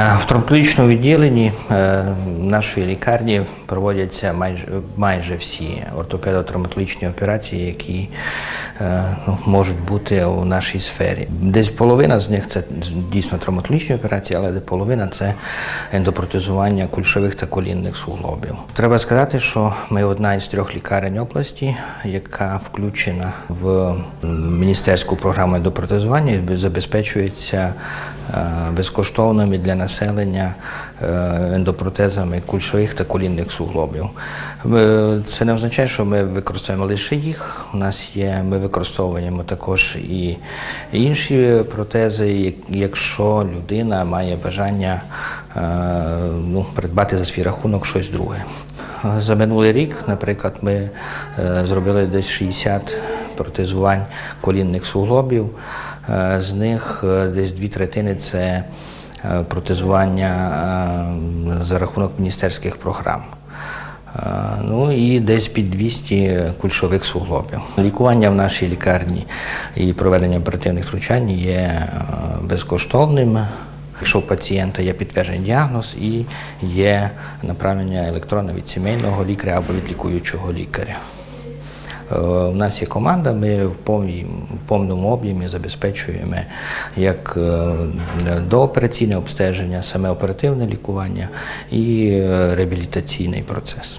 Е, В травматологічному відділенні е, нашої лікарні проводяться майже, майже всі ортопедо-травматологічні операції, які е, ну, можуть бути у нашій сфері. Десь половина з них це дійсно травматологічні операції, але половина це ендопротезування кульшових та колінних суглобів. Треба сказати, що ми одна із трьох лікарень області, яка включена в міністерську програму ендопротезування і забезпечується безкоштовними для населення е, ендопротезами кульшових та колінних суглобів. Це не означає, що ми використовуємо лише їх. У нас є, ми використовуємо також і інші протези, якщо людина має бажання е, ну, придбати за свій рахунок щось друге. За минулий рік, наприклад, ми е, зробили десь 60 протезувань колінних суглобів. Е, З них е, десь дві третини це е, протезування е, за рахунок міністерських програм. Е, Ну і десь під 200 кульшових суглобів. Лікування в нашій лікарні і проведення оперативних втручань є е, безкоштовним. Якщо у пацієнта є підтверджений діагноз і є направлення електронне від сімейного лікаря або від лікуючого лікаря. Е, У нас є команда, ми в повному об'ємі забезпечуємо як е, доопераційне обстеження, саме оперативне лікування і е, реабілітаційний процес.